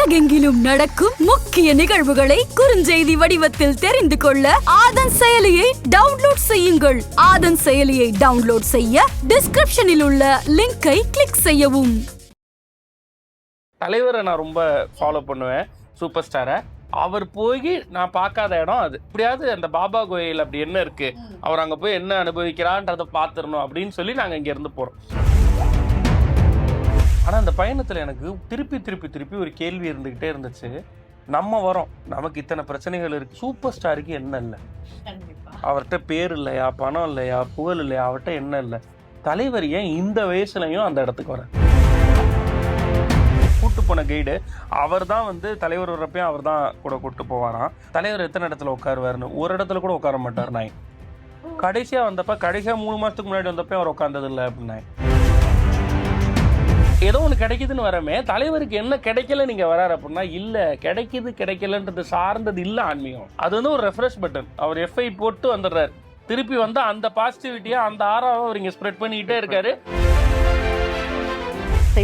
உலகெங்கிலும் நடக்கும் முக்கிய நிகழ்வுகளை குறுஞ்செய்தி வடிவத்தில் தெரிந்து கொள்ள ஆதன் செயலியை டவுன்லோட் செய்யுங்கள். ஆதன் செயலியை டவுன்லோட் செய்ய டிஸ்கிரிப்ஷனில் உள்ள லிங்கை கிளிக் செய்யவும். தலைவரை நான் ரொம்ப ஃபாலோ பண்ணுவேன் சூப்பர் ஸ்டாரை அவர் போய் நான் பார்க்காத இடம் அது. எப்படியாவது அந்த பாபா கோயில் அப்படி என்ன இருக்கு? அவர் அங்கே போய் என்ன அனுபவிக்கிறான்றதை பார்த்துடணும் அப்படின்னு சொல்லி நாங்கள் இங்கேருந்து போகிறோம் ஆனால் அந்த பயணத்தில் எனக்கு திருப்பி திருப்பி திருப்பி ஒரு கேள்வி இருந்துக்கிட்டே இருந்துச்சு. நம்ம வரோம். நமக்கு இத்தனை பிரச்சனைகள் இருக்கு. சூப்பர் ஸ்டாருக்கு என்ன இல்லை? அவர்கிட்ட பேர் இல்லையா? பணம் இல்லையா? புகழ் இல்லையா? அவர்கிட்ட என்ன இல்லை? தலைவர் ஏன் இந்த வயசுலையும் அந்த இடத்துக்கு வர கூட்டு போன கைடு அவர் தான் வந்து தலைவர் வர்றப்பையும் அவர் தான் கூட கூட்டு போவாராம். தலைவர் எத்தனை இடத்துல உட்காருவாருன்னு? ஒரு இடத்துல கூட உட்கார மாட்டார் நாய். கடைசியா வந்தப்ப கடைசியா மூணு மாசத்துக்கு முன்னாடி வந்தப்ப அவர் உட்கார்ந்தது இல்லை அப்படின்னாய் ஏதோ ஒன்று கிடைக்குதுன்னு வரமே தலைவருக்கு என்ன கிடைக்கல நீங்க வராரு அப்படின்னா இல்ல கிடைக்குது கிடைக்கலன்றது சார்ந்தது இல்ல ஆன்மீகம். அது வந்து ஒரு ரெஃப்ரெஷ் பட்டன் அவர் எஃப்ஐ போட்டு வந்துடுறாரு. திருப்பி வந்து அந்த பாசிட்டிவிட்டியா அந்த ஆறாவை அவர் இங்க ஸ்ப்ரெட் பண்ணிக்கிட்டே இருக்காரு.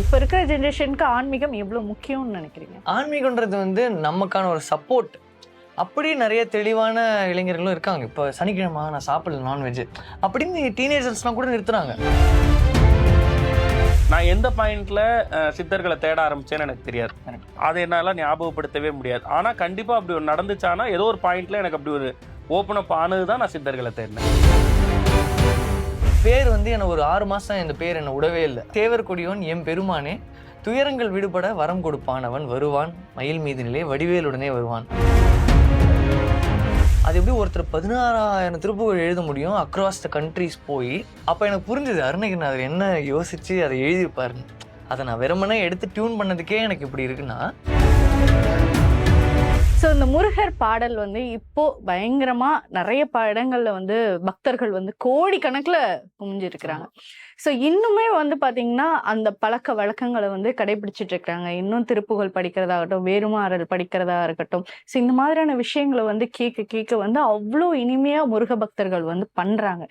இப்ப இருக்கிற ஜெனரேஷனுக்கு ஆன்மீகம் எவ்வளவு முக்கியம்னு நினைக்கிறீங்க? ஆன்மீகன்றது வந்து நமக்கான ஒரு சப்போர்ட் அப்படி நிறைய தெளிவான இளைஞர்களும் இருக்காங்க. இப்போ சனிக்கிழமை நான் சாப்பிடல நான்வெஜ் அப்படின்னு டீனேஜர்ஸ்லாம் கூட நிறுத்துறாங்க. நான் எந்த பாயிண்ட்ல சித்தர்களை தேட ஆரம்பிச்சேன்னு எனக்கு தெரியாது. அதை என்னால ஞாபகப்படுத்தவே முடியாது. ஆனா கண்டிப்பா அப்படி ஒரு நடந்துச்சானா ஏதோ ஒரு பாயிண்ட்ல எனக்கு அப்படி ஒரு ஓப்பன் அப் ஆனது தான் நான் சித்தர்களை தேடினேன். பேர் வந்து எனக்கு ஒரு ஆறு மாசம் இந்த பேர் என்ன விடவே இல்லை. தேவர் கொடியோன் எம் பெருமானே துயரங்கள் விடுபட வரம் கொடுப்பான் அவன் வருவான் மயில் மீது நிலை வடிவேலுடனே வருவான். அது எப்படி ஒருத்தர் பதினாறாயிரம் திருப்புகள் எழுத முடியும்? அக்ராஸ் த கண்ட்ரிஸ் போய் அப்போ எனக்கு புரிஞ்சுது அருணகிரிநாதர் என்ன யோசித்து அதை எழுதியிருப்பாருன்னு. அதை நான் வெறுமனே எடுத்து டியூன் பண்ணதுக்கே எனக்கு இப்படி இருக்குன்னா ஸோ இந்த முருகர் பாடல் வந்து இப்போ பயங்கரமா நிறைய ப- இடங்கள்ல வந்து பக்தர்கள் வந்து கோடி கணக்குல குமிஞ்சிருக்கிறாங்க ஸோ இன்னுமே வந்து பாத்தீங்கன்னா அந்த பழக்க வழக்கங்களை வந்து கடைபிடிச்சிட்டு இருக்கிறாங்க இன்னும் திருப்புகழ் படிக்கிறதாகட்டும் வேறுமாறல் படிக்கிறதா இருக்கட்டும் ஸோ இந்த மாதிரியான விஷயங்களை வந்து கேட்க கேட்க வந்து அவ்வளோ இனிமையா முருக பக்தர்கள் வந்து பண்றாங்க.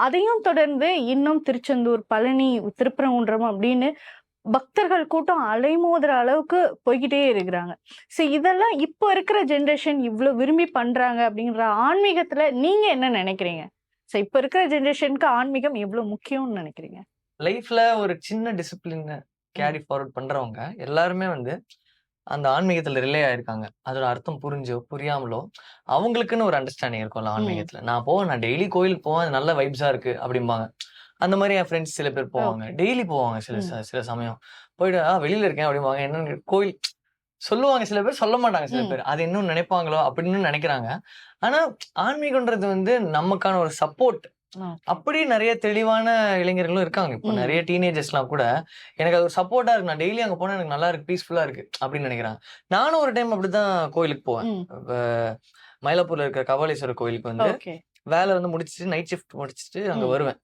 அதையும் தொடர்ந்து இன்னும் திருச்செந்தூர் பழனி திருப்பரங்குன்றம் அப்படின்னு பக்தர்கள் கூட்டம் அலைமோதுற அளவுக்கு போய்கிட்டே இருக்கிறாங்க. ஸோ இதெல்லாம் இப்போ இருக்கிற ஜென்ரேஷன் இவ்வளோ விரும்பி பண்றாங்க அப்படிங்கிற ஆன்மீகத்துல நீங்க என்ன நினைக்கிறீங்க? ஸோ இப்போ இருக்கிற ஜென்ரேஷனுக்கு ஆன்மீகம் எவ்வளோ முக்கியம்னு நினைக்கிறீங்க? லைஃப்ல ஒரு சின்ன டிசிப்ளின் கேரி ஃபார்வர்ட் பண்றவங்க எல்லாருமே வந்து அந்த ஆன்மீகத்துல ரிலே ஆயிருக்காங்க. அதோட அர்த்தம் புரிஞ்சோ புரியாமலோ அவங்களுக்குன்னு ஒரு அண்டர்ஸ்டாண்டிங் இருக்கும்ல ஆன்மீகத்துல. நான் போவேன் நான் டெய்லி கோயிலுக்கு போவேன் அது நல்ல வைப்ஸா இருக்கு அப்படிம்பாங்க. அந்த மாதிரி என் ஃப்ரெண்ட்ஸ் சில பேர் போவாங்க. டெய்லி போவாங்க சில ச- சில சமயம். போயிட்டு ஆ வெளியில இருக்கேன் அப்படிம்பாங்க. என்னன்னு கோயில் சொல்லுவாங்க சில பேர் சொல்ல மாட்டாங்க சில. பேர். அது இன்னும் நினைப்பாங்களோ அப்படின்னு நினைக்கிறாங்க. ஆனா ஆன்மீகன்றது வந்து நமக்கான ஒரு சப்போர்ட் அப்படி நிறைய தெளிவான இளைஞர்களும் இருக்காங்க. இப்போ ம். நிறைய டீனேஜர்ஸ்லாம் கூட எனக்கு அது ஒரு சப்போர்ட்டா இருக்கு. நான் டெய்லி அங்க போனா எனக்கு நல்லா இருக்கு பீஸ்ஃபுல்லா இருக்கு அப்படின்னு நினைக்கிறாங்க. நானும் ஒரு டைம் அப்படிதான் கோயிலுக்கு போவேன். மயிலாப்பூர்ல இருக்கிற கபாலீஸ்வரர் கோயிலுக்கு வந்து ஓகே. வேலை வந்து முடிச்சிட்டு நைட் ஷிஃப்ட் முடிச்சிட்டு அங்க ம். வருவேன்.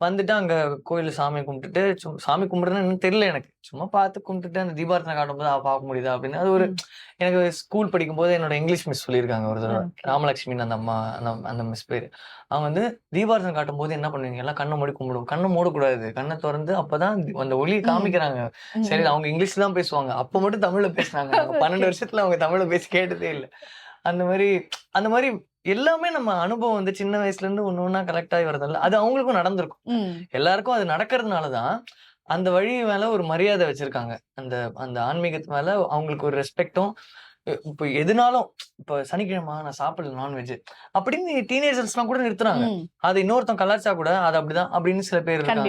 வந்துட்டு அங்க கோயில் சாமி கும்பிட்டுட்டு சும்மா சாமி கும்பிடுறதுன்னு என்னன்னு தெரியல எனக்கு. சும்மா பார்த்து கும்பிட்டுட்டு அந்த தீபாரத்தனை காட்டும்போது "ஆ, பார்க்க முடியுதா? அப்படின்னு. அது ஒரு. எனக்கு ஸ்கூல் படிக்கும்போது என்னோட இங்கிலீஷ் மிஸ் சொல்லியிருக்காங்க ஒரு தடவை. ராமலட்சுமின்னு அந்த அம்மா அந்த அந்த மிஸ் பேர். அவங்க வந்து தீபாரத்தனை காட்டும்போது என்ன பண்ணுவீங்க? எல்லாம் கண்ணை மூடி கும்பிடுவோம். கண்ணை மூடக்கூடாது. கண்ணை திறந்து அப்பதான் அந்த ஒளியை காமிக்கிறாங்க. சரி அவங்க இங்கிலீஷ் தான் பேசுவாங்க. அப்ப மட்டும் தமிழ்ல பேசுனாங்க நாங்க பன்னெண்டு வருஷத்துல அவங்க தமிழ்ல பேசி கேட்டதே இல்லை. அந்த மாதிரி அந்த மாதிரி எல்லாமே நம்ம அனுபவம் வந்து சின்ன வயசுல இருந்து ஒண்ணு ஒண்ணா கலெக்ட் ஆகி வரதில்ல அது அவங்களுக்கும் நடந்திருக்கும். எல்லாருக்கும் அது நடக்கிறதுனாலதான் அந்த வழி மேல ஒரு மரியாதை வச்சிருக்காங்க. அந்த அந்த ஆன்மீகத்து மேல அவங்களுக்கு ஒரு ரெஸ்பெக்டும் இப்போ எதுனாலும் இப்போ சனிக்கிழமை நான் சாப்பிடல நான்வெஜ் அப்படின்னு டீனேஜர்ஸ்லாம் கூட நிறுத்துறாங்க. அது இன்னொருத்தன் கலாச்சா கூட அது அப்படிதான் அப்படின்னு சில பேர் இருக்காங்க.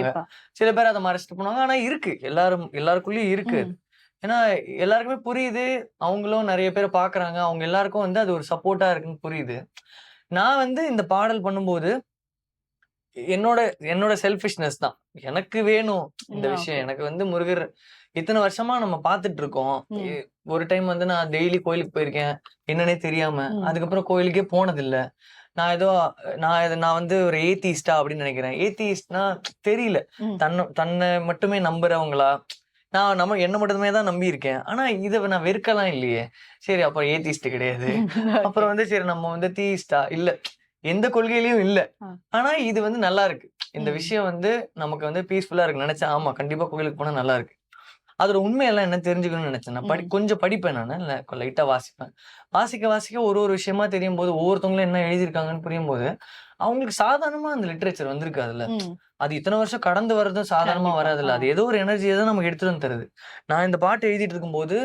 சில பேர் அதை மறைச்சிட்டு போனாங்க. ஆனா இருக்கு. எல்லாரும் எல்லாருக்குள்ளயும் இருக்கு. ஏன்னா எல்லாருக்குமே புரியுது. அவங்களும் நிறைய பேரை பாக்குறாங்க அவங்க எல்லாருக்கும் வந்து அது ஒரு சப்போர்ட்டா இருக்குன்னு புரியுது. நான் வந்து இந்த பாடல் பண்ணும்போது என்னோட என்னோட செல்ஃபிஷ்னஸ் தான். எனக்கு வேணும் இந்த விஷயம். எனக்கு வந்து முருகர் இத்தனை வருஷமா நம்ம பார்த்துட்டு இருக்கோம் ஒரு டைம் வந்து நான் டெய்லி கோயிலுக்கு போயிருக்கேன். என்னன்னே தெரியாம. அதுக்கப்புறம் கோயிலுக்கே போனதில்ல. நான் ஏதோ நான் நான் வந்து ஒரு ஏத்திஸ்டா அப்படின்னு நினைக்கிறேன். ஏத்திஸ்ட்னா தெரியல. தன்னை தன்னை மட்டுமே நம்புறவங்களா? நான் நம்ம என்ன மட்டுமே தான் நம்பி இருக்கேன் ஆனா இதை நான் வெறுக்கலாம் இல்லையே. சரி அப்புறம் ஏத்திஸ்ட் கிடையாது. அப்புறம் வந்து சரி நம்ம வந்து தீஸ்டா? இல்ல. எந்த கொள்கையிலயும் இல்ல. ஆனா இது வந்து நல்லா இருக்கு. இந்த. விஷயம் வந்து நமக்கு வந்து பீஸ்ஃபுல்லா இருக்கு. நினைச்சா ஆமா கண்டிப்பா கோயிலுக்கு போனா நல்லா இருக்கு. அதோட உண்மையெல்லாம் என்ன தெரிஞ்சுக்கணும்னு நினைச்சேன் நான் படி. கொஞ்சம் படிப்பேன் நான். லைட்டா வாசிப்பேன். வாசிக்க வாசிக்க ஒரு ஒரு விஷயமா தெரியும் போது ஒவ்வொருத்தவங்களும் என்ன எழுதியிருக்காங்கன்னு புரியும் போது அவங்களுக்கு சாதாரணமா அந்த லிட்ரேச்சர் வந்திருக்கு அதுல. அது இத்தனை வருஷம் கடந்து வர்றதும் சாதாரணமா வராதுல்ல. அது. ஏதோ ஒரு எனர்ஜியை தான் நமக்கு எடுத்துட்டு வந்து தருது. நான் இந்த பாட்டு எழுதிட்டு இருக்கும்போது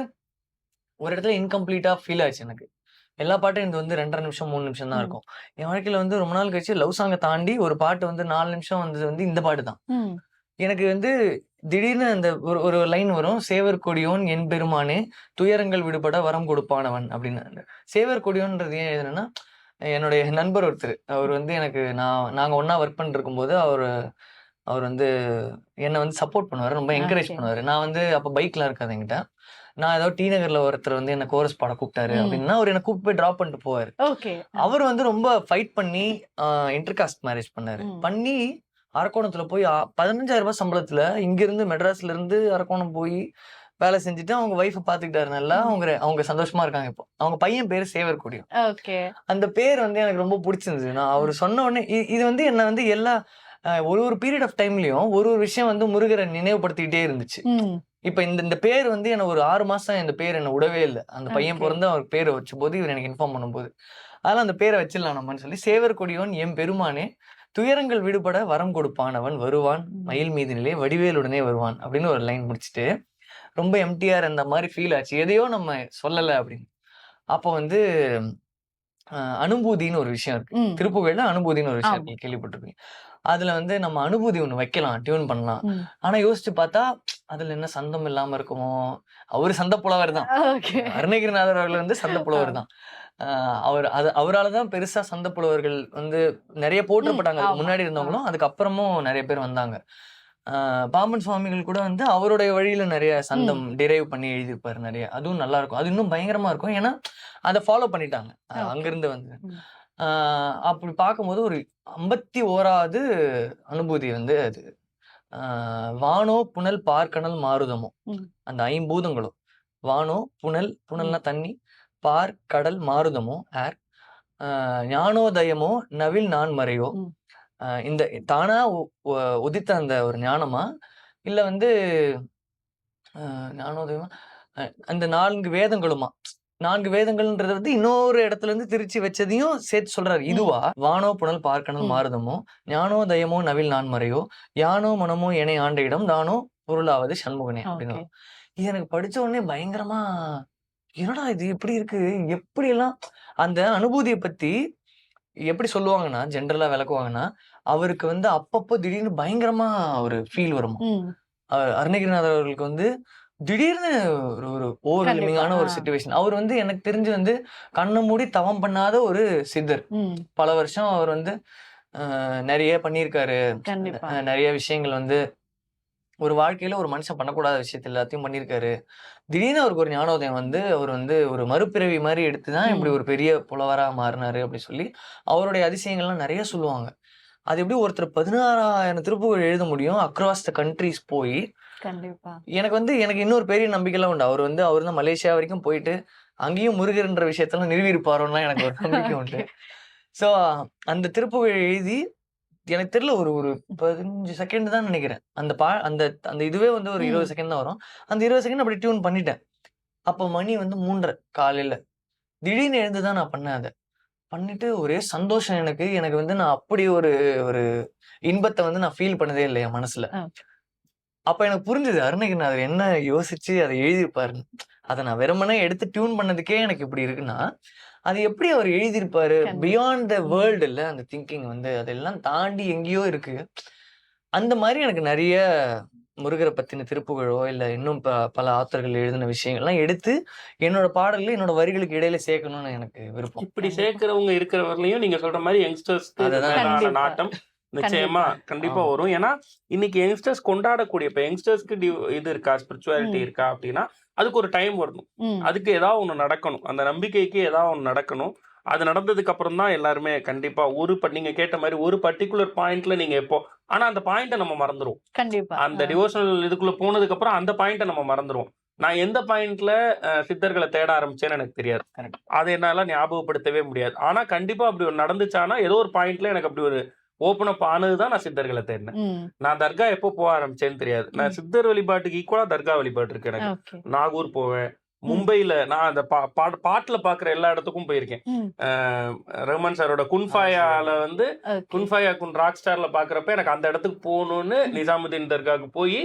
ஒரு இடத்துல இன்கம்ப்ளீட்டா ஃபீல் ஆச்சு எனக்கு. எல்லா பாட்டும் இது வந்து ரெண்டரை நிமிஷம் மூணு நிமிஷம் தான். இருக்கும். என் வாழ்க்கையில வந்து ரொம்ப நாள் கழிச்சு லவ் சாங்கை தாண்டி ஒரு பாட்டு வந்து நாலு நிமிஷம் வந்தது வந்து இந்த பாட்டு தான். எனக்கு வந்து திடீர்னு அந்த ஒரு ஒரு லைன் வரும். சேவர் கொடியோன் என் பெருமானே துயரங்கள் விடுபட வரம் கொடுப்பானவன் அப்படின்னு. சேவர் கொடியோன்றது ஏன் எழுதுனேன்னா என்னுடைய நண்பர் ஒருத்தர். அவர் வந்து எனக்கு நான் நாங்க ஒண்ணா ஒர்க் பண்ணிட்டு இருக்கும்போது அவர் அவர் வந்து என்னை வந்து சப்போர்ட் பண்ணுவாரு ரொம்ப என்கரேஜ். பண்ணுவாரு. நான் வந்து அப்ப பைக்லாம் இருக்காது என்கிட்ட. நான் ஏதோ டி நகர்ல ஒருத்தர் வந்து என்ன கோரஸ் பாட கூப்பிட்டாரு. அப்படின்னா அவர் என்ன கூப்பிட்டு போய் டிராப் பண்ணிட்டு போவாரு. அவர் வந்து ரொம்ப ஃபைட் பண்ணி இன்டர்காஸ்ட் மேரேஜ் பண்ணாரு. பண்ணி அரக்கோணத்துல போய் பதினஞ்சாயிரம் ரூபாய் சம்பளத்துல இங்க இருந்து மெட்ராஸ்ல இருந்து அரக்கோணம் போய் வேலை செஞ்சுட்டு அவங்க ஒய்ஃபை பாத்துக்கிட்டாரு நல்லா. அவங்க அவங்க சந்தோஷமா இருக்காங்க இப்போ அவங்க பையன் பேரு சேவர் கொடியும் அந்த பேர் வந்து எனக்கு ரொம்ப பிடிச்சிருந்தது நான் அவர் சொன்ன உடனே இது வந்து என்ன வந்து எல்லா ஒரு ஒரு பீரியட் ஆஃப் டைம்லயும் ஒரு ஒரு விஷயம் வந்து முருகரை நினைவுபடுத்திக்கிட்டே இருந்துச்சு. இப்ப இந்த இந்த பேர் வந்து என்ன ஒரு ஆறு மாசம் இந்த பேர் என்ன விடவே இல்லை அந்த பையன். பிறந்து அவர் பேரை வச்ச போது இவர் எனக்கு இன்ஃபார்ம் பண்ணும்போது அதெல்லாம் அந்த பேரை வச்சிடலாம் நம்மன்னு சொல்லி சேவர் கொடியோன் எம் பெருமானே துயரங்கள் விடுபட வரம் கொடுப்பான் அவன் வருவான். மயில் மீதினிலே வடிவேலுடனே வருவான் அப்படின்னு ஒரு லைன் முடிச்சுட்டு ரொம்ப எம்டிஆர் அந்த மாதிரி ஃபீல் ஆச்சு. எதையோ நம்ம சொல்லலை அப்படின்னு. அப்போ வந்து அனுபூதின்னு ஒரு விஷயம் இருக்கு. திருப்புகழ்ல அனுபூதின்னு ஒரு விஷயம். இருக்கு, கேள்விப்பட்டிருப்பீங்க. அதுல வந்து நம்ம அனுபூதி ஒண்ணு வைக்கலாம் டியூன் பண்ணலாம். ஆனா யோசிச்சு பார்த்தா அதுல என்ன சந்தம் இல்லாம இருக்குமோ? அவரு சந்த புலவர் தான். அருணகிரிநாதர் அவர்கள் வந்து சந்த புலவர் தான். ஆஹ் அவர் அது அவரால தான் பெருசா சந்த புலவர்கள் வந்து நிறைய போற்றப்பட்டாங்க. முன்னாடி இருந்தவங்களும் அதுக்கப்புறமும் நிறைய பேர் வந்தாங்க. பாம்பன் சுவாமிகள் கூட வந்து அவருடைய வழியில நிறைய சந்தம் டிரைவ் பண்ணி எழுதியிருப்பாரு நிறைய. அதுவும் நல்லா இருக்கும். அது இன்னும் பயங்கரமா இருக்கும். ஏன்னா அதை ஃபாலோ பண்ணிட்டாங்க. அங்கிருந்து வந்து. அப்படி பார்க்கும்போது ஒரு ஐம்பத்தி ஓராவது அனுபூதி வந்து அது. வானோ புனல் பார்க்கணல் மாருதமோ. ம். அந்த ஐம்பூதங்களும் வானோ புனல் புனல்னா தண்ணி பார் கடல் மாருதமோ ஏர் ஞானோதயமோ நவில் நான் மறையோ. இந்த தானா உதித்த அந்த ஒரு ஞானமா? இல்ல வந்து ஆஹ் ஞானோதயமா? அந்த நான்கு வேதங்களுமா? நான்கு வேதங்கள்ன்றது வந்து இன்னொரு இடத்துல இருந்து திருச்சி வச்சதையும் சேர்த்து சொல்றாரு. இதுவா? வானோ புனல் பார்க்கணும். மாறுதமோ? ஞானோதயமோ நவில் நான் மறையோ? யானோ மனமோ எனை ஆண்ட இடம்? தானோ பொருளாவது சண்முகனே? அப்படின்னு. இது எனக்கு படிச்ச உடனே பயங்கரமா என்னடா இது? இப்படி இருக்கு? எப்படி எல்லாம் அந்த அனுபூதியை பத்தி எப்படி சொல்லுவாங்கன்னா ஜென்ரலா விளக்குவாங்கன்னா அவருக்கு வந்து அப்பப்போ திடீர்னு பயங்கரமா ஒரு ஃபீல் வருமா? அருணகிரிநாதர் அவர்களுக்கு வந்து திடீர்னு ஒரு ஒரு ஓவர்வெல்மிங்கான ஒரு. சுச்சுவேஷன் அவர் வந்து எனக்கு தெரிஞ்சு வந்து கண்ணு மூடி தவம் பண்ணாத ஒரு சித்தர். பல வருஷம் அவர் வந்து நிறைய பண்ணியிருக்காரு. நிறைய விஷயங்கள் வந்து ஒரு வாழ்க்கையில ஒரு மனுஷன் பண்ணக்கூடாத விஷயத்த எல்லாத்தையும் பண்ணியிருக்காரு. திடீர்னு அவருக்கு ஒரு ஞானோதயம் வந்து அவர் வந்து ஒரு மறுபிறவி மாதிரி எடுத்து தான் இப்படி. ஒரு பெரிய புலவரா மாறினாரு அப்படி சொல்லி அவருடைய அதிசயங்கள்லாம் நிறைய சொல்லுவாங்க. அது எப்படி ஒருத்தர் பதினாறாயிரம் திருப்புகழ் எழுத முடியும் அக்ராஸ் த கண்ட்ரிஸ் போய் கண்டிப்பா. எனக்கு வந்து எனக்கு இன்னொரு பெரிய நம்பிக்கைலாம் உண்டு. அவர் வந்து அவர் தான் மலேசியா வரைக்கும் போயிட்டு அங்கேயும் முருகர்ன்ற விஷயத்தெல்லாம் நிறுவியிருப்பாரோன்னா எனக்கு ஒரு நம்பிக்கை உண்டு. ஸோ அந்த திருப்புகழ் எழுதி எனக்கு தெரியல ஒரு ஒரு பதினஞ்சு செகண்ட் தான் நினைக்கிறேன். அந்த பா அந்த அந்த இதுவே வந்து ஒரு. இருபது செகண்ட் தான் வரும். அந்த இருபது செகண்ட் அப்படி டியூன் பண்ணிட்டேன். அப்போ மணி வந்து மூன்றரை காலையில. திடீர்னு எழுந்து தான் நான் பண்ணேன் அதை. பண்ணிட்டு ஒரே சந்தோஷம் எனக்கு. எனக்கு வந்து நான் அப்படி ஒரு ஒரு இன்பத்தை வந்து நான் ஃபீல் பண்ணதே இல்லை என் மனசுல. அப்ப எனக்கு புரிஞ்சது அருணகிரிநாதர் என்ன யோசிச்சு அதை எழுதியிருப்பாருன்னு. அதை நான் வெறுமனே எடுத்து டியூன் பண்ணதுக்கே எனக்கு இப்படி இருக்குன்னா அது எப்படி அவர் எழுதியிருப்பாரு. பியாண்ட் த வேர்ல்டு இல்ல அந்த திங்கிங் வந்து அதெல்லாம் தாண்டி எங்கேயோ இருக்கு. அந்த மாதிரி எனக்கு நிறைய முருகரை பத்தின திருப்புகழோ இல்ல இன்னும் ப- பல ஆத்தர்கள் எழுதின விஷயங்கள்லாம் எடுத்து என்னோட பாடல்ல என்னோட வரிகளுக்கு இடையில சேர்க்கணும்னு எனக்கு விருப்பம். இப்படி சேர்க்கிறவங்க இருக்கிற வரலையும் நீங்க சொல்ற மாதிரி யங்ஸ்டர்ஸ்க்கு அதுதான். நாட்டம். நிச்சயமா கண்டிப்பா. வரும். ஏன்னா இன்னைக்கு யங்ஸ்டர்ஸ் கொண்டாடக்கூடிய இப்ப யங்ஸ்டர்ஸ்க்கு இது இருக்கா? ஸ்பிரிச்சுவாலிட்டி. இருக்கா அப்படின்னா அதுக்கு ஒரு டைம் வரணும். அதுக்கு ஏதாவது ஒண்ணு நடக்கணும். அந்த நம்பிக்கைக்கு ஏதாவது ஒண்ணு நடக்கணும். அது நடந்ததுக்கு அப்புறம் தான் எல்லாருமே கண்டிப்பா ஒரு நீங்க கேட்ட மாதிரி ஒரு பர்டிகுலர் பாயிண்ட்ல நீங்க எப்போ ஆனா அந்த பாயிண்ட்டை நம்ம மறந்துருவோம். கண்டிப்பா. அந்த. டிவோஷனல் இதுக்குள்ள போனதுக்கு அப்புறம் அந்த பாயிண்ட்டை நம்ம மறந்துருவோம். நான் எந்த பாயிண்ட்ல சித்தர்களை தேட ஆரம்பிச்சேன்னு எனக்கு தெரியாது. அதை என்னால ஞாபகப்படுத்தவே முடியாது. ஆனா கண்டிப்பா அப்படி ஒரு நடந்துச்சானா ஏதோ ஒரு பாயிண்ட்ல எனக்கு அப்படி ஒரு ஓப்பன் அப் ஆனதுதான் நான் சித்தர்களை தேடினேன். நான் தர்கா எப்போ போக ஆரம்பிச்சேன்னு தெரியாது. நான். சித்தர் வழிபாட்டுக்கு ஈக்குவலா தர்கா வழிபாடு இருக்கு எனக்கு. நாகூர் போவேன். மும்பைல நான் அந்த பாட்டுல பாக்குற எல்லா இடத்துக்கும் போயிருக்கேன். ரஹ்மான் சாரோட குன்ஃபாயால வந்து குன்ஃபாயா குன் ராக் ஸ்டார்ல பாக்குறப்ப எனக்கு அந்த இடத்துக்கு போகணும்னு நிசாமுதீன் தர்காவுக்கு போய்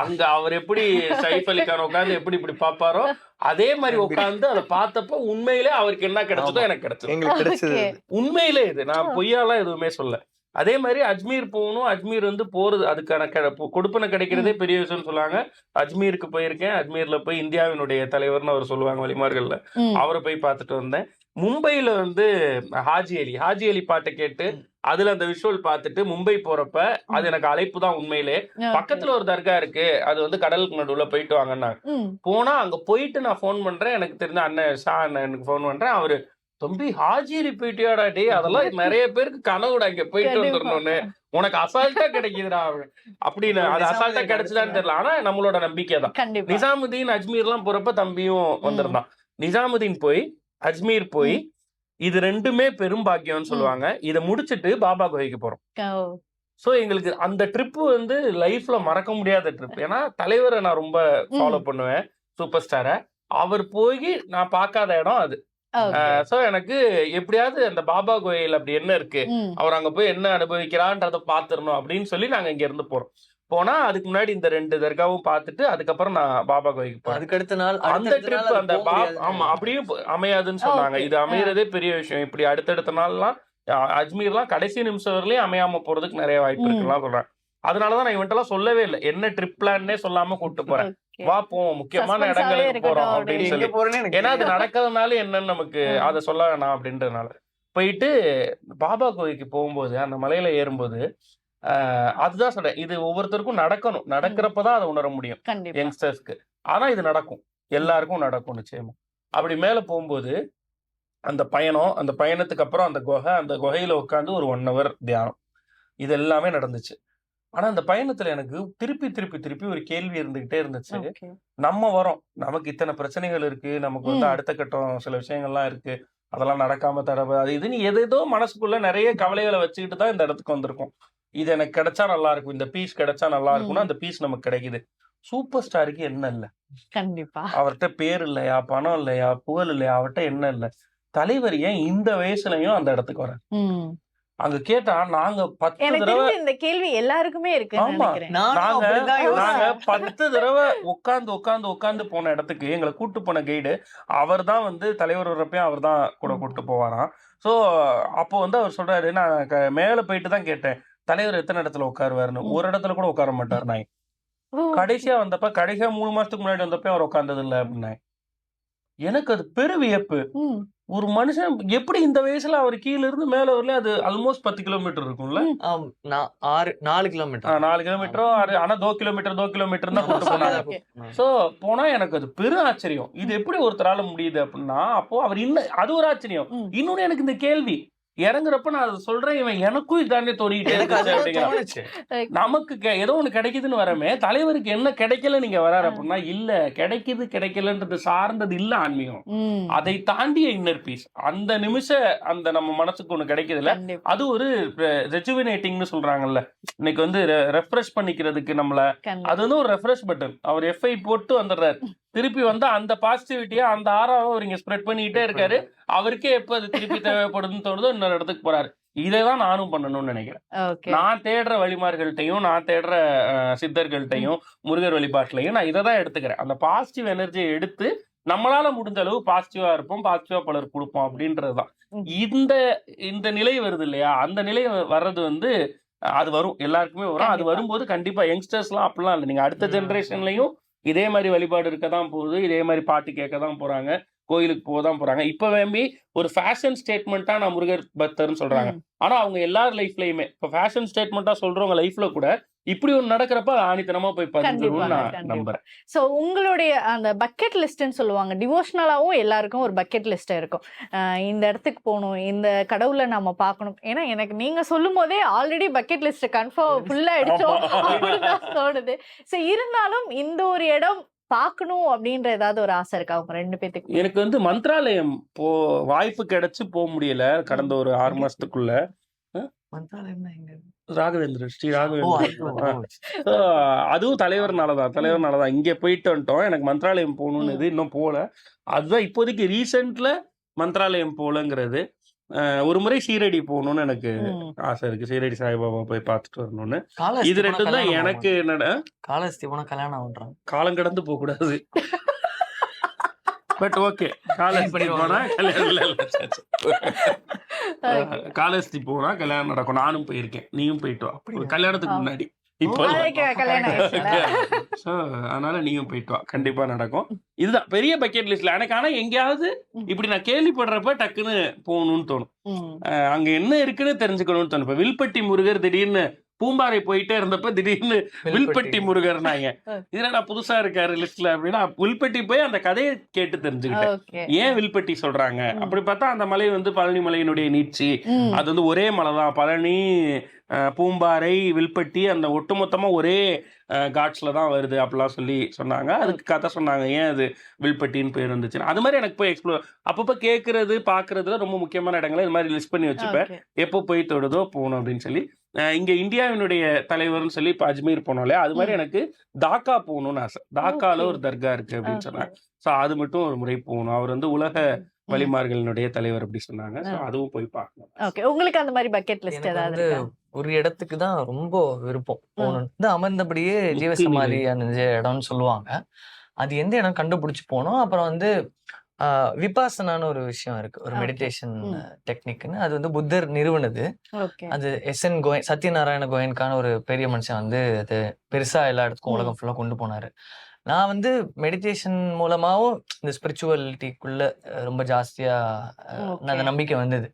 அங்க அவர் எப்படி சைஃப் அலி கான் உட்காந்து எப்படி இப்படி பாப்பாரோ அதே மாதிரி உட்காந்து அதை பார்த்தப்ப உண்மையிலே அவருக்கு என்ன கிடைச்சதோ எனக்கு கிடைச்சது. உண்மையிலே இது. நான் பொய்யாலாம் எதுவுமே சொல்ல அதே மாதிரி அஜ்மீர் போகணும் அஜ்மீர் வந்து போறது அதுக்கான கொடுப்பனை கிடைக்கிறதே பெரிய விஷயம்னு சொல்லுவாங்க அஜ்மீருக்கு போயிருக்கேன். அஜ்மீர்ல போய் இந்தியாவினுடைய தலைவர்னு அவர் சொல்லுவாங்க வழிமார்கள்ல. அவரை போய் பார்த்துட்டு வந்தேன். மும்பைல வந்து ஹாஜி அலி ஹாஜி அலி பாட்டை கேட்டு அதுல அந்த விஷுவல் பார்த்துட்டு மும்பை போறப்ப அது எனக்கு அழைப்பு தான் உண்மையிலே. பக்கத்துல ஒரு தர்கா இருக்கு. அது வந்து கடலுக்கு நடுவுல போயிட்டு வாங்கன்னாங்க. போனா அங்க போயிட்டு நான் ஃபோன் பண்றேன். எனக்கு தெரிஞ்ச அண்ணன் ஷா அண்ணனுக்கு ஃபோன் பண்றேன். அவரு தம்பி ஹாஜி அலி போயிட்டியாடா டே அதெல்லாம் நிறைய பேருக்கு கனவுடா இங்க போயிட்டு. வந்துடணும்னு. உனக்கு அசால்ட்டா கிடைக்குதுடா அப்படின்னு அது அசால்ட்டா கிடைச்சுதான்னு தெரியல. ஆனா நம்மளோட நம்பிக்கை தான். நிசாமுதீன் அஜ்மீர்லாம் போறப்ப தம்பியும் வந்திருந்தான். நிசாமுதீன் போய் அஜ்மீர் போய் இது ரெண்டுமே பெரும் பாக்கியம்னு சொல்லுவாங்க. இதை முடிச்சிட்டு பாபா குகைக்கு போறோம். சோ எங்களுக்கு அந்த ட்ரிப் வந்து லைஃப்ல மறக்க முடியாத ட்ரிப் ஏன்னா தலைவரை நான் ரொம்ப ஃபாலோ பண்ணுவேன் சூப்பர் ஸ்டாரை அவர் போய் நான் பார்க்காத இடம் அது. சோ எனக்கு எப்படியாவது அந்த பாபா கோயில் அப்படி என்ன இருக்கு அவர் அங்க போய் என்ன அனுபவிக்கிறான்றத பாத்துறணும் அப்படின்னு சொல்லி நாங்க இங்க இருந்து போறோம். போனா அதுக்கு முன்னாடி இந்த ரெண்டு தர்காவும் பார்த்துட்டு அதுக்கப்புறம் நான் பாபா கோயிலுக்கு போறேன். அதுக்கு அடுத்த நாள் அந்த ட்ரிப் அந்த. ஆமா அப்படியும் போ- அமையாதுன்னு சொன்னாங்க. இது அமையறதே பெரிய விஷயம். இப்படி அடுத்தடுத்த நாள்லாம் அஜ்மீர்லாம் கடைசி நிமிஷம் வரலயும் அமையாம போறதுக்கு நிறைய வாய்ப்பு. இருக்குலாம் சொல்றேன் அதனாலதான் நான் இவன்ட்டெல்லாம் சொல்லவே இல்லை. என்ன ட்ரிப் பிளான்னே சொல்லாம கூப்பிட்டு போறேன். Okay. வா போவோம் முக்கியமான இடங்களுக்கு போறோம் அப்படின்னு. சொல்லி. ஏன்னா அது. நடக்கிறதுனால என்னன்னு நமக்கு. அதை சொல்ல வேணாம் அப்படின்றதுனால. போயிட்டு பாபா கோயிலுக்கு போகும்போது அந்த மலையில ஏறும்போது ஆஹ் அதுதான் சொல்றேன். இது ஒவ்வொருத்தருக்கும் நடக்கணும். நடக்கிறப்பதான் அதை உணர முடியும் யங்ஸ்டர்ஸ்க்கு ஆனா இது நடக்கும். எல்லாருக்கும் நடக்கும் நிச்சயமா. அப்படி மேல போகும்போது அந்த பயணம் அந்த பயணத்துக்கு அப்புறம் அந்த குகை அந்த குகையில உட்காந்து ஒரு ஒன் ஹவர் தியானம். இது எல்லாமே நடந்துச்சு. ஆனா அந்த பயணத்துல எனக்கு திருப்பி திருப்பி திருப்பி ஒரு கேள்வி இருந்துகிட்டே இருந்துச்சு. நம்ம வரோம். நமக்கு இத்தனை பிரச்சனைகள் இருக்கு. நமக்கு வந்து. அடுத்த கட்டம் சில விஷயங்கள்லாம் இருக்கு. அதெல்லாம் நடக்காம தடவை அது இதுன்னு எதேதோ மனசுக்குள்ள நிறைய கவலைகளை வச்சுக்கிட்டு தான் இந்த இடத்துக்கு வந்திருக்கோம். இது எனக்கு கிடைச்சா நல்லா இருக்கும். இந்த பீஸ் கிடைச்சா நல்லா இருக்கும்னா. அந்த பீஸ் நமக்கு கிடைக்குது. சூப்பர் ஸ்டாருக்கு என்ன இல்ல? கண்டிப்பா. அவர்கிட்ட பேர் இல்லையா? பணம் இல்லையா? புகழ் இல்லையா? அவர்கிட்ட என்ன இல்ல? தலைவர் ஏன் இந்த வயசுலயும் அந்த இடத்துக்கு வர அங்க கேட்டா நாங்க பத்து தடவை இந்த கேள்வி எல்லாருக்குமே இருக்குன்னு ஆமா. நினைக்கிறேன். நானும் நாங்க. நாங்க பத்து தடவை உட்காந்து உட்காந்து உட்காந்து போன இடத்துக்கு எங்களை கூட்டு போன கைடு அவர் தான் வந்து தலைவர் வர்றப்பயும் அவர் தான் கூட. கூட்டு போவாராம். ஸோ அப்போ வந்து அவர் சொல்றாரு நான் மேல போயிட்டு தான் கேட்டேன். தலைவர் எத்தனை இடத்துல உட்காருவாருன்னு. ஒரு இடத்துல கூட உட்கார மாட்டார் ஓ, கடைசியா வந்தப்ப கடைசியா மூணு மாசத்துக்கு முன்னாடி வந்தப்ப அவர் உட்கார்ந்தது இல்ல அப்படின்னாங்க எனக்கு அது பெரு வியப்பு. ஒரு மனுஷன் எப்படி இந்த வயசுல அவர் கீழ இருந்து மேல வரல அது ஆல்மோஸ்ட் பத்து கிலோமீட்டர் இருக்கும்ல? ஆறு நாலு கிலோமீட்டர் நாலு கிலோமீட்டரோ ஆறு ஆனா தோ கிலோமீட்டர் தோ கிலோமீட்டர் தான் கூட்டு போனாங்க. சோ போனா எனக்கு அது பெரும் ஆச்சரியம். இது எப்படி ஒருத்தரால முடியுது அப்படின்னா அப்போ அவர் இன்னும் அது ஒரு ஆச்சரியம். இன்னொன்னு எனக்கு இந்த கேள்வி. இறங்குறப்ப நான் அதை சொல்றேன் இவன் எனக்கும் இதானே தோணுச்சு. நமக்கு ஏதோ ஒண்ணு கிடைக்குதுன்னு வரமே தலைவருக்கு என்ன கிடைக்கல நீங்க வராரு அப்படின்னா இல்ல கிடைக்குது கிடைக்கலன்றது சார்ந்தது இல்ல ஆன்மீகம். அதை தாண்டிய இன்னர் பீஸ் அந்த நிமிஷ அந்த நம்ம மனசுக்கு ஒண்ணு கிடைக்குதுல அது ஒரு ரெஜுவினேட்டிங்னு சொல்றாங்கல்ல. இன்னைக்கு வந்து ரெஃப்ரெஷ் பண்ணிக்கிறதுக்கு நம்மள. அது வந்து ஒரு ரெஃப்ரெஷ் பட்டன் அவர் எஃப்ஐ போட்டு வந்துடுறாரு. திருப்பி வந்து அந்த பாசிட்டிவிட்டியா அந்த ஆறாவை அவர் இங்க ஸ்ப்ரெட் பண்ணிக்கிட்டே இருக்காரு. அவருக்கே எப்ப அது திருப்பி தேவைப்படுதுன்னு தோணுதோ இன்னொரு இடத்துக்கு போறாரு. இதை தான் நானும் பண்ணணும்னு நினைக்கிறேன். நான் தேடுற வழிமார்கள்ட்டையும் நான் தேடுற சித்தர்கள்ட்டையும் முருகர் வழிபாட்டுலையும் நான் இதை தான் எடுத்துக்கிறேன். அந்த பாசிட்டிவ் எனர்ஜியை எடுத்து நம்மளால முடிஞ்ச அளவு பாசிட்டிவா இருப்போம் பாசிட்டிவா பலர் கொடுப்போம் அப்படின்றதுதான். இந்த இந்த நிலை வருது இல்லையா? அந்த நிலை வர்றது வந்து அது வரும். எல்லாருக்குமே வரும். அது. வரும்போது கண்டிப்பா யங்ஸ்டர்ஸ்லாம் அப்படிலாம் இல்லை. நீங்க அடுத்த. ஜென்ரேஷன்லயும் இதே மாதிரி வழிபாடு இருக்க தான் போகுது. இதே மாதிரி பாட்டு கேட்க தான் போறாங்க. கோயிலுக்கு போக தான் போறாங்க. இப்ப வேம்பி ஒரு ஃபேஷன் ஸ்டேட்மெண்ட்டா நான் முருகர் பக்தர்னு சொல்றாங்க. ஆனா அவங்க எல்லார் லைஃப்லயுமே இப்ப ஃபேஷன் ஸ்டேட்மெண்ட்டா சொல்றவங்க லைஃப்ல கூட இப்படி ஒண்ணு நடக்கிறப்ப ஆணித்தனமா போய் நான். நம்புறேன். சோ உங்களுடைய அந்த பக்கெட் லிஸ்ட்னு சொல்லுவாங்க டிவோஷனலாவும் எல்லாருக்கும் ஒரு பக்கெட் லிஸ்ட் இருக்கும். இந்த இடத்துக்கு போகணும் இந்த கடவுளை நம்ம பார்க்கணும். ஏன்னா எனக்கு நீங்க சொல்லும் போதே ஆல்ரெடி பக்கெட் லிஸ்ட் கன்ஃபார்ம் ஃபுல்லா அடிச்சோம் தோணுது. சோ இருந்தாலும் இந்த ஒரு இடம் பார்க்கணும் அப்படின்ற ஏதாவது ஒரு ஆசை இருக்கா உங்க ரெண்டு பேத்துக்கு? எனக்கு வந்து மந்த்ராலயம் போ வாய்ப்பு கிடைச்சு போக முடியல கடந்த ஒரு ஆறு மாசத்துக்குள்ள. எங்க? ராகவேந்திரன் ஸ்ரீ ராகவேந்திரன் அதுவும் தலைவர்னால தான் தலைவர்னால தான் இங்கே போயிட்டு வந்துட்டோம். எனக்கு மந்த்ராலயம் போகணும்னு இது இன்னும் போகல. அதுதான் இப்போதைக்கு ரீசெண்ட்ல மந்த்ராலயம் போகலங்கிறது. அஹ், ஒரு முறை சீரடி போகணும்னு எனக்கு. ஆசை இருக்கு. சீரடி சாய்பாபா போய் பார்த்துட்டு வரணும்னு. காலஹஸ்தி இது ரெண்டும் தான் எனக்கு? என்னடா? காலஹஸ்தி போனா கல்யாணம் பண்றாங்க காலம் கடந்து போக கூடாது பட் ஓகே பண்ணிடுவாங்க. போனா கல்யாணம். காலேஜ் போனா கல்யாணம் நடக்கும். நானும் போயிருக்கேன். நீயும் போயிட்டு வா. கல்யாணத்துக்கு. முன்னாடி. இப்போ. So, அதனால நீயும் போயிட்டு வா. கண்டிப்பா நடக்கும். இதுதான் பெரிய பக்கெட் லிஸ்ட்ல எனக்கு ஆனா எங்கேயாவது இப்படி நான் கேள்விப்படுறப்ப டக்குன்னு போகணும்னு தோணும். அங்க என்ன இருக்குன்னு தெரிஞ்சுக்கணும்னு தோணும். இப்ப வில்பட்டி முருகர் திடீர்னு பூம்பாறை போயிட்டே இருந்தப்ப திடீர்னு வில்பட்டி. முருகர்னாங்க. இதுல புதுசா இருக்காரு லிஸ்ட்ல அப்படின்னா வில்பட்டி போய் அந்த கதையை கேட்டு தெரிஞ்சுக்கிட்டேன். ஏன் வில்பட்டி சொல்றாங்க. அப்படி பார்த்தா அந்த மலை வந்து பழனி மலையினுடைய நீட்சி. அது வந்து ஒரே மலை தான் பழனி பூம்பாறை வில்பட்டி அந்த ஒட்டுமொத்தமா ஒரே காட்ஸ்ல தான் வருது அப்படிலாம் சொல்லி சொன்னாங்க அதுக்கு கதை சொன்னாங்க ஏன் அது வில்பட்டின்னு பேர் வந்துச்சு அது மாதிரி எனக்கு போய் எக்ஸ்ப்ளோர் அப்பப்போ கேட்கறது பாக்குறதுல ரொம்ப முக்கியமான இடங்களை இது மாதிரி லிஸ்ட் பண்ணி வச்சுப்பேன். எப்போ போய் தொடுதோ போகணும் அப்படின்னு சொல்லி இங்க இந்தியாவினுடைய தலைவர்னு சொல்லி இப்போ அஜ்மீர் போனோம் இல்லையா அது மாதிரி. எனக்கு தாக்கா போகணும்னு ஆசை தாக்கால. ஒரு தர்கா இருக்கு அப்படின்னு. சொன்னாங்க ஸோ அது மட்டும் ஒரு முறை போகணும் அவர் வந்து உலக ம். வழிமார்களுடைய தலைவர் அப்படி சொன்னாங்க. அதுவும் போய் பார்க்கணும் Okay. உங்களுக்கு அந்த மாதிரி பக்கெட் லிஸ்ட் ஏதாவது ஒரு இடத்துக்கு தான் ரொம்ப விருப்பம் போகணும் வந்து அமர்ந்தபடியே ஜீவசமாதி அந்த இடம்னு சொல்லுவாங்க. அது எந்த இடம் கண்டுபிடிச்சு போனோம். அப்புறம் வந்து விபாசனான்னு ஒரு விஷயம் இருக்கு. ஒரு. மெடிடேஷன். டெக்னிக்னு அது வந்து புத்தர் நிறுவனது. அது எஸ். என். கோயன் சத்யநாராயண கோயனுக்கான ஒரு பெரிய மனுஷன் வந்து அது பெருசா எல்லா இடத்துக்கும். உலகம் ஃபுல்லா கொண்டு போனாரு. நான் வந்து மெடிடேஷன் மூலமாவும் இந்த ஸ்பிரிச்சுவலிட்டிக்குள்ள ரொம்ப ஜாஸ்தியா. அந்த நம்பிக்கை வந்தது.